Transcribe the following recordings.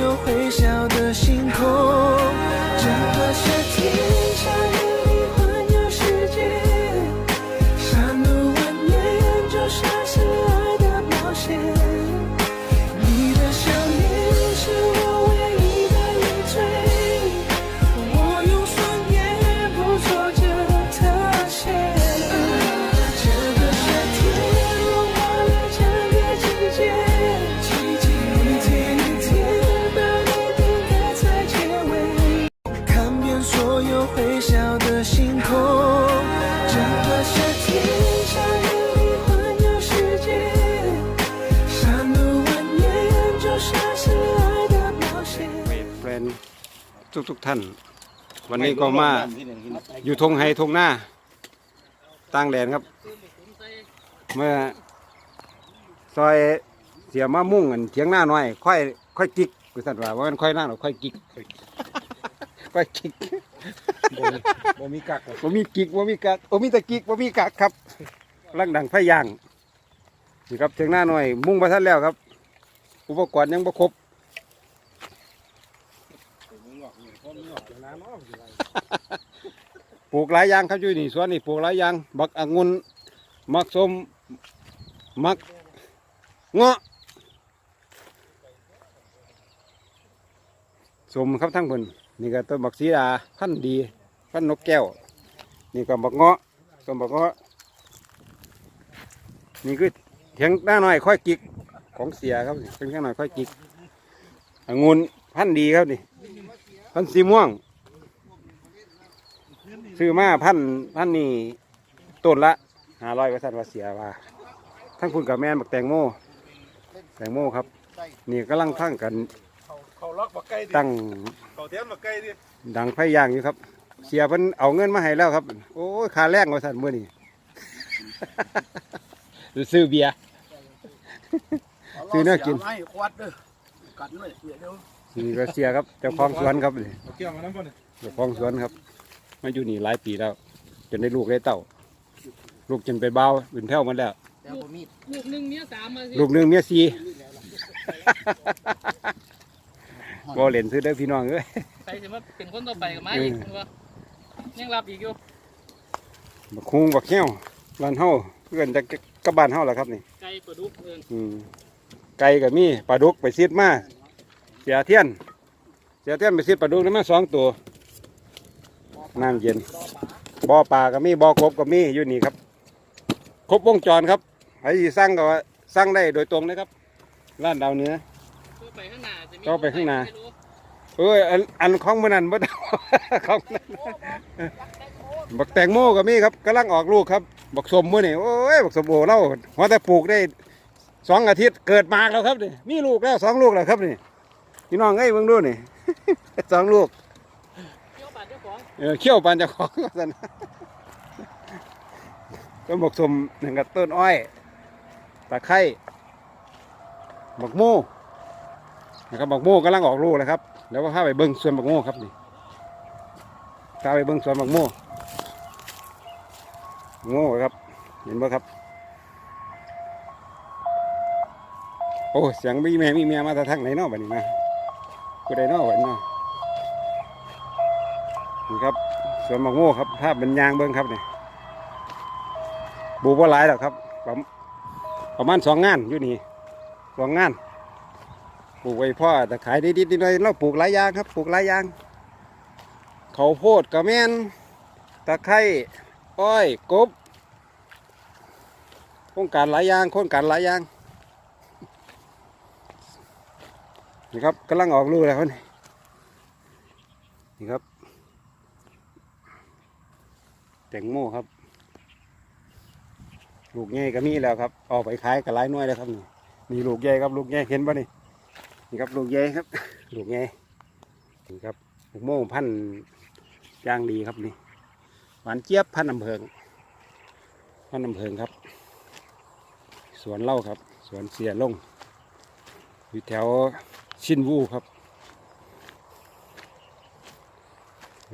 有会笑的星空。 ทุกทุกๆท่าน วันนี้ก็มาอยู่ทงไฮทงหน้าตั้งแดนครับ เมื่อซอยเสียมามุ่งกันเถียงหน้าหน่อย ค่อย ค่อยกิกบริษัทว่าว่ามันค่อยหน้าหรอกค่อยกิกค่อยกิกบ่มีกักบ่มีกิกบ่มีกักบ่มีแตะกิกบ่มีกักครับลังดังไฟย่างนี่ครับเถียงหน้าหน่อย มุ่งมาทันแล้วครับ อุปกรณ์ยังบ่ครบ ปลูกหลายอย่างครับอยู่นี่สวนนี่ปลูกหลายอย่างบักองุ่นมักส้มมักเงาะสมครับทั้งเพิ่นนี่ก็ต้นบักสีดาพันดีพันนกแก้ว นี่ก็บักเงาะต้นบักเงาะนี่คือเถียงหน้าหน่อยค่อยกิกของเสียครับนี่เป็นแค่หน่อยค่อยกิกองุ่นพันดีครับนี่ พันธุ์สีม่วง ซื้อมาพันพันนี่ต้นละห้าร้อยกว่าสันว่าเสียว่าทั้งคุณกับแม่นบักแตงโมแตงโมครับ นี่กำลังทั้งกันเขาล็อกบักไก่ดิตั้งเขาเทียมบักไก่ดิดังไฟย่างอยู่ครับ เสียเพิ่นเอาเงินมาให้แล้วครับ โอ้ยค่าแรงว่าสันมื่อนี้หรือซื้อเบียร์ซื้อเนื้อกินไม่ควัดเด้อกัดหน่อยเดี๋ยว นี่ก็เสียครับเจ้าของสวนครับนี่เอาเกี่ยวมาน้ำบ่เนี่ยเจ้าของสวนครับ มาอยู่นี่หลายปีแล้ว จนได้ลูกได้เต้า ลูกจนไปเบาเป็นแถวมันแล้วเดี๋ยวผมมีดลูกหนึ่งเมียสามมาสิลูกหนึ่งเมียสี่บ่เล่นซื้อได้อพี่น้องเอ้ย ใครจะมาเป็นคนต่อไปกับไม้เอออีอีกว่ายังรับอีกอยู่บักคุงบักเขี้ยวบ้านเฮาเพื่อนจะกับบ้านเฮาล่ะครับนี่ ไก่ปลาดุกเอินอืมไก่ก็มีปลาดุกไปซิดมา เสียเทียน เสียเทียนไปซิดปลาดุกได้มาสองตัวน้ำเย็นบ่อปลาก็มีบ่อกบก็มีอยู่นี่ครับ ครบวงจรครับใครสิสั่งก็ว่าสั่งได้โดยตรงเลยครับร้านดาวเหนือก็ไปข้างหน้าจะมีก็ไปข้างหน้าไม่รู้เอ้ยอันอันของมันนั่นบ่ได้ของมันนั่นบักแตงโมก็มีครับกำลังออกลูกครับบักสมมื้อนี่โอ้ยบักสมโอเราหัวแต่ปลูกได้สองอาทิตย์เกิดมากแล้วครับนี่มีลูกแล้วสองลูกแล้วครับนี่ พี่น้องเอ้ยเบิ่งดูนี่ สองลูกเที่ยวบาดเจ้าของเออเขี้ยวปานเจะของว่าซั่นต้นบักสมหนึ่งกับต้นอ้อยตะไคร้บักโมนะครับบักโมกำลังออกลูกแล้วครับแล้วก็พาไปเบิ่งสวนบักโมครับนี่พาไปเบิ่งสวนบักโมโง่ครับ เห็นบ่ครับ โอ้เสียงมีแม่มีแม่มาจากทางไหนเนาะบัดนี้นะ กูได้นาะบัดนี้เนะนี่ครับสวนบักโมครับภาพเป็นยางเบิ่งครับนี่ปลูกว่าหลายหรอกครับประมาณสองงานอยู่นี่สองงานปลูกไว้พ่อแต่ขายนิดๆหน่อยๆเราปลูกหลายอย่างครับปลูกหลายอย่างเขาโพดกระแมนตะไคร้อ้อยกบโครงการหลายอย่างโครงการหลายอย่าง นี่ครับกำลังออกลูกแล้วครับนี่นี่ครับแตงโมครับ ลูกใหญ่ก็มีแล้วครับ ออกไปขายกับหลายน่วยแล้วครับนี่มีลูกใหญ่ครับลูกใหญ่เห็นปะนี่นี่ครับลูกใหญ่ครับ ลูกใหญ่นี่ครับลูกโม่พันย่างดีครับนี่หวานเจี๊ยบพันธุ์น้ำเพิงพันธุ์น้ำเพิงครับ สวนเล่าครับ สวนเสียลงอยู่แถว ชินวูครับ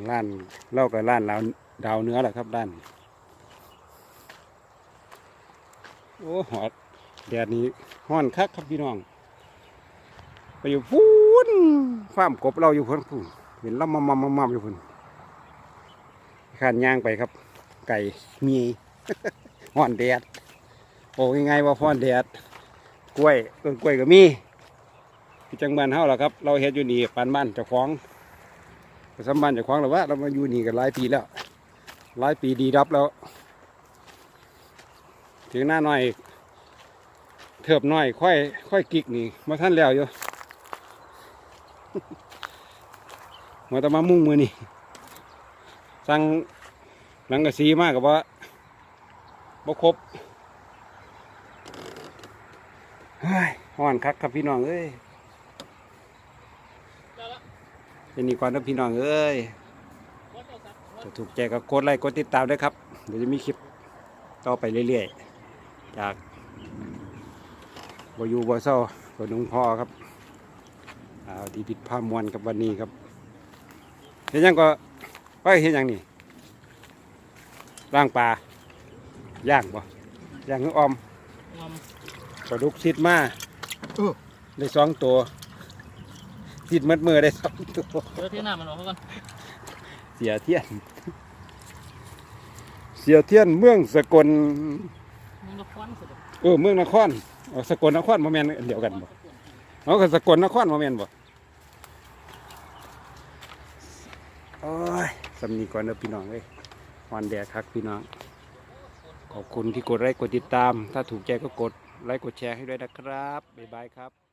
ร้านเล่ากับร้านดาวดาวเนื้อแหละครับด้านโอ้หอดแดดนี้ห้อนคักครับพี่น้อง ไปอยู่พูนฟาร์มกบเราอยู่พุ่นเห็นลำมัมมัมมัมมัมอยู่พุ่นขานย่างไปครับ ไก่มีห่อนแดดโอ้ยังไงว่าห่อนแดดกล้วยต้นกล้วยก็มี่จังบ้านเฮาล่ะครับ เราเฮ็ดอยู่นี่ปานบ้านเจ้าของประสมบ้านเจ้าของหรือว่า เรามาอยู่นี่กันหลายปีแล้ว หลายปีดีรับแล้ว ถึงหน้าหน่อยเถิบหน่อย ค่อย ค่อยกิกนี่มาท่านแล้วอยู่มาแต่มามุ่งมือนี่สั่งหลังกระสีมากกับว่าบ่ครบเฮ้ยห่อนคักครับพี่น้องเอ้ย ได้ละ เป็นนี่ก่อนนะพี่น้องเอ้ยกดเอาสักกดจะถูกใจก็กดไลค์กดติดตามด้วยครับ เดี๋ยวจะมีคลิปต่อไปเรื่อยๆ จากบอยูบอเศร้าบหนุงพ่อครับอ่าดีพิษพามวนกับวันนี้ครับเห็นยังก็ไปเห็นยังนี่ร่างปลาย่างบ่ย่างคือออมงอมปลาดุกซิดมาได้สองตัว ซิดมัดมือได้สองตัวเดี๋ยวที่หน้ามันออกก่อนเสียเทียน เสียเทียนเมืองสกล มึงจะควันสุดเออเมืองนครเอาสกลนครมาแมนอันเดียวกันบ่เอากับสกลนครมาแมนบ่โอ้ยสำนีก่อนเด้อพี่น้องเอ้ยวันแดดคักพี่น้อง ขอบคุณที่กดไลค์กดติดตาม ถ้าถูกใจก็กดไลค์กดแชร์ให้ด้วยนะครับ บ๊ายบายครับ